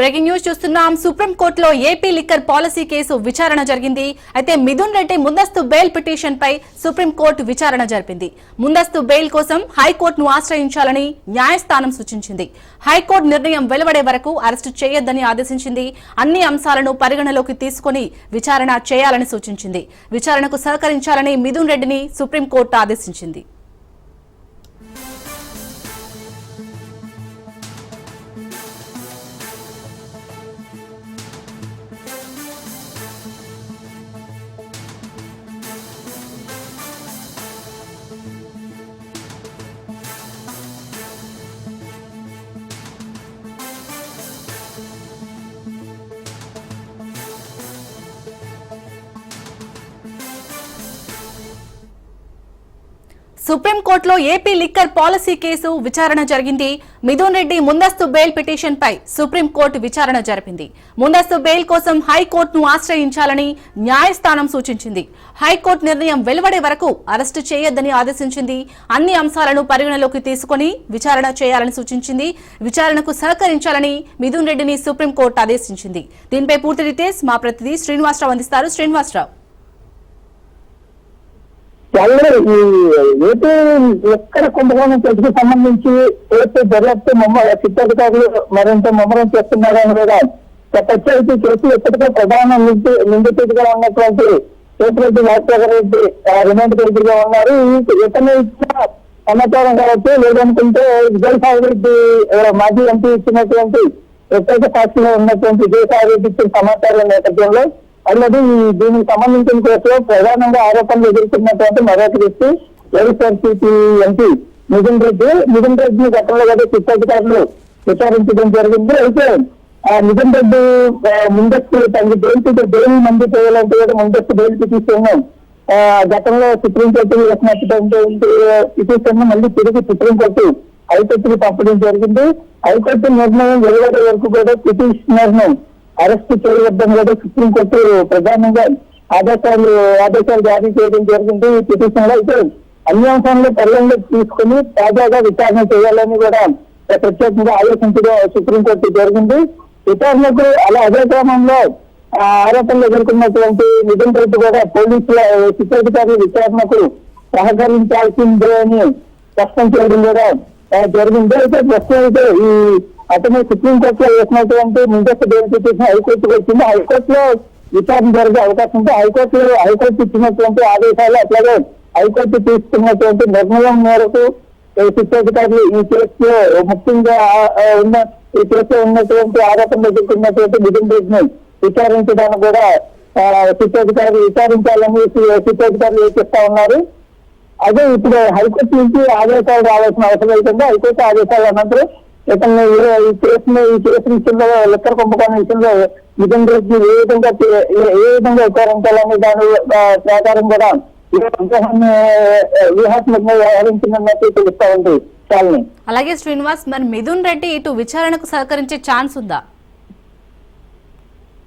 Breaking news చూస్తున్నాం. సుప్రీంకోర్టులో AP liquor policy case విచారణ జరిగింది. అయితే మిథున్ రెడ్డి ముందస్తు బెయిల్ పిటిషన్ పై సుప్రీంకోర్టు విచారణ జరిపింది. ముందస్తు బెయిల్ కోసం హైకోర్టును ఆశ్రయించాలని న్యాయస్థానం సూచించింది. హైకోర్టు నిర్ణయం వెలువడే వరకు అరెస్టు చేయొద్దని ఆదేశించింది. అన్ని అంశాలను పరిగణలోకి తీసుకుని విచారణ చేయాలని సూచించింది. విచారణకు సహకరించాలని మిథున్ రెడ్డిని సుప్రీంకోర్టు ఆదేశించింది. సుప్రీంకోర్టులో ఏపీ లిక్కర్ పాలసీ కేసు విచారణ జరిగింది. మిథున్ రెడ్డి ముందస్తు బెయిల్ పిటిషన్ పై సుప్రీంకోర్టు విచారణ జరిపింది. ముందస్తు బెయిల్ కోసం హైకోర్టును ఆశ్రయించాలని న్యాయస్థానం సూచించింది. హైకోర్టు నిర్ణయం వెలువడే వరకు అరెస్టు చేయొద్దని ఆదేశించింది. అన్ని అంశాలను పరిగణలోకి తీసుకుని విచారణ చేయాలని సూచించింది. విచారణకు సహకరించాలని మిథున్ రెడ్డిని సుప్రీంకోర్టు ఆదేశించింది. దీనిపై పూర్తి డీటెయిల్స్ మా ప్రతినిధి శ్రీనివాసరావు అందిస్తారు. శ్రీనివాసరావు. వాళ్ళు ఈ ఏపీ ఎక్కడ కుంభకోణం చర్చకు సంబంధించి ఏపీ దర్యాప్తు మమ్మల్ని చిత్తాధికారులు మరింత ముమ్మరం చేస్తున్నారని కూడా ప్రత్యేకించి అయితే కేసు ఎప్పటికో ప్రధాన నింది నిందితుడిగా ఉన్నటువంటి కేసురెడ్డి రాజశేఖర రెడ్డి రిమాండ్ ఖైదీగా ఉన్నారు. ఇతను ఇచ్చిన సమాచారం కావచ్చు లేదనుకుంటే విజయసాయి రెడ్డి మాజీ ఎంపీ ఇచ్చినటువంటి ప్రత్యేక సాక్షిలో ఉన్నటువంటి విజయసాయి రెడ్డి ఇచ్చిన సమాచారం నేపథ్యంలో అలాగే ఈ దీనికి సంబంధించిన కేసులో ప్రధానంగా ఆరోపణలు ఎదుర్కొన్నటువంటి మరొక వ్యక్తి వైఎస్ఆర్సీపీ ఎంపీ నితిన్ రెడ్డి. నితిన్ రెడ్డిని గతంలో కూడా చిత్తాధికారులు విచారించడం జరిగింది. అయితే ఆ నితిన్ రెడ్డి ముందస్తు తనకి బెయిల్ బెయిల్ మంది చేయాలంటే కూడా ముందస్తు బెయిల్ పిటిషన్ గతంలో సుప్రీంకోర్టు వేసినటువంటి పిటిషన్ మళ్ళీ తిరిగి సుప్రీంకోర్టు హైకోర్టుకి పంపడం జరిగింది. హైకోర్టు నిర్ణయం వెలువడే వరకు కూడా పిటిషనర్ను అరెస్ట్ చేయవద్దని కూడా సుప్రీంకోర్టు ప్రధానంగా ఆదేశాలు ఆదేశాలు జారీ చేయడం జరిగింది. ఈ పిటిషన్లో అయితే అన్ని అంశాలను పరిగణలోకి తీసుకుని తాజాగా విచారణ చేయాలని కూడా ప్రత్యేకంగా ఆలోచించడం సుప్రీంకోర్టు జరిగింది. విచారణకు అలా అదే క్రమంలో ఆరోపణలు ఎదుర్కొన్నటువంటి నితిన్ రెడ్డి కూడా పోలీసుల శిక్షాధికారుల విచారణకు సహకరించాల్సిందే అని స్పష్టం చేయడం కూడా జరిగింది. అయితే ప్రస్తుతం అయితే ఈ అతను సుప్రీంకోర్టులో వేసినటువంటి ముందస్తు బెయిల్ హైకోర్టుకు వచ్చింది. హైకోర్టులో విచారణ జరిగే అవకాశం ఉంటే హైకోర్టులో హైకోర్టు ఇచ్చినటువంటి ఆదేశాలు అట్లాగే హైకోర్టు తీసుకున్నటువంటి నిర్ణయం మేరకు శిక్షాధికారులు ఈ కేసులో ముఖ్యంగా ఉన్న ఈ కేసులో ఉన్నటువంటి ఆరోపణలు ఎదుర్కొన్నటువంటి నితిన్ విచారించడానికి కూడా శిక్షాధికారులు విచారించాలని శిక్షాధికారులు యోచిస్తా ఉన్నారు. అదే ఇప్పుడు హైకోర్టు నుంచి ఆదేశాలు రావాల్సిన అవసరం అవుతుంది హైకోర్టు ఆదేశాల అనంతరం ఇతన్ని ఈ- కేసుని ఈ కేసు విషయంలో లెక్కర కుంభకోణం విషయంలో నితిన్ రెడ్డి ఏ విధంగా ఏ- విధంగా విచారించాలని దాని ప్రకారం కూడా ఈ సందేహాన్ని వ్యూహాత్మకంగా వ్యవహరించిందన్నట్టు తెలుస్తా ఉంది చాలని. అలాగే శ్రీనివాస్ మరి మిథున్ రెడ్డి ఇటు విచారణకు సహకరించే ఛాన్స్ ఉందా?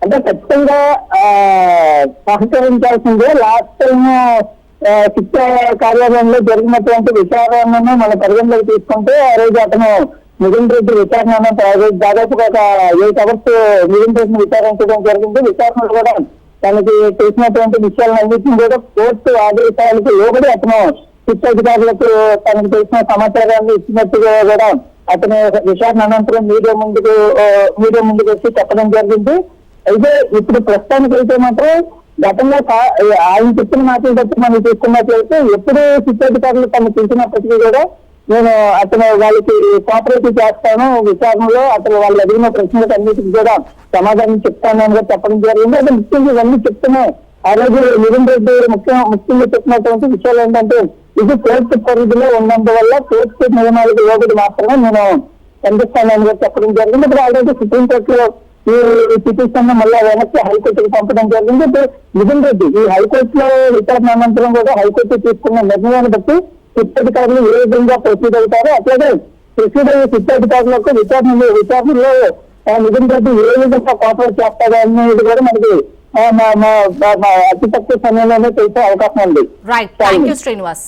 అంటే ఖచ్చితంగా సహకరించాల్సిందే. లాస్ట్ టైం శిక్ష కార్యాలయంలో జరిగినటువంటి విచారణను మన పరిగణలోకి తీసుకుంటే ఆ రోజు అతను మిథున్ రెడ్డి విచారణ అనంతరం దాదాపుగా ఒక ఎయిట్ అవర్స్ మిథున్ రెడ్డిని విచారించడం జరిగింది. విచారణలో కూడా తనకి తెలిసినటువంటి విషయాలన్నింటినీ కూడా కోర్టు ఆదేశాలకు లోబడి అతను శిక్షాధికారులకు తనకు తెలిసిన సమాచారాన్ని ఇచ్చినట్టుగా కూడా అతను విచారణ అనంతరం మీడియా ముందుకు మీడియా ముందుకు వచ్చి చెప్పడం జరిగింది. అయితే ఇప్పుడు ప్రస్తుతానికి అయితే మాత్రం గతంలో ఆయన చెప్పిన మాటలు బట్టి మనం చూసుకున్నట్లయితే ఎప్పుడు శిక్షాధికారులు తను పిలిచినప్పటికీ కూడా నేను అతను వాళ్ళకి కోఆపరేటివ్ చేస్తాను. విచారణలో అతను వాళ్ళు అడిగిన ప్రశ్నలకు అన్నిటికి కూడా సమాధానం చెప్తాను చెప్పడం జరిగింది. అది ముఖ్యంగా ఇవన్నీ చెప్తున్నాయి ఆ రోజు నితిన్ రెడ్డి ముఖ్యం ముఖ్యంగా చెప్పినటువంటి విషయాలు ఏంటంటే ఇది కోర్టు పరిధిలో ఉన్నందువల్ల కోర్టు నియమాలకు లోబడి మాత్రమే నేను కనిపిస్తానని కూడా చెప్పడం జరిగింది. ఇప్పుడు ఆల్రెడీ సుప్రీంకోర్టులో ఈ ఈ పిటిషన్ మళ్ళీ వెనక్కి హైకోర్టుకి పంపడం జరిగింది. ఇప్పుడు నితిన్ రెడ్డి ఈ హైకోర్టులో విచారణ అనంతరం కూడా హైకోర్టు తీసుకున్న నిర్ణయాన్ని బట్టి శిక్షాధికారులు ఏ విధంగా ప్రొసీడ్ అవుతారో అట్లాగే ప్రొసీడ్ అయ్యే శిక్షాధికారులకు విచారణలో విచారణలో ఆ, నితిన్ రెడ్డి ఏ విధంగా కోఆపరేట్ చేస్తారో అనేది కూడా మనకి అతి తక్కువ సమయంలోనే తెలిసే అవకాశం ఉంది. Right thank you Srinivas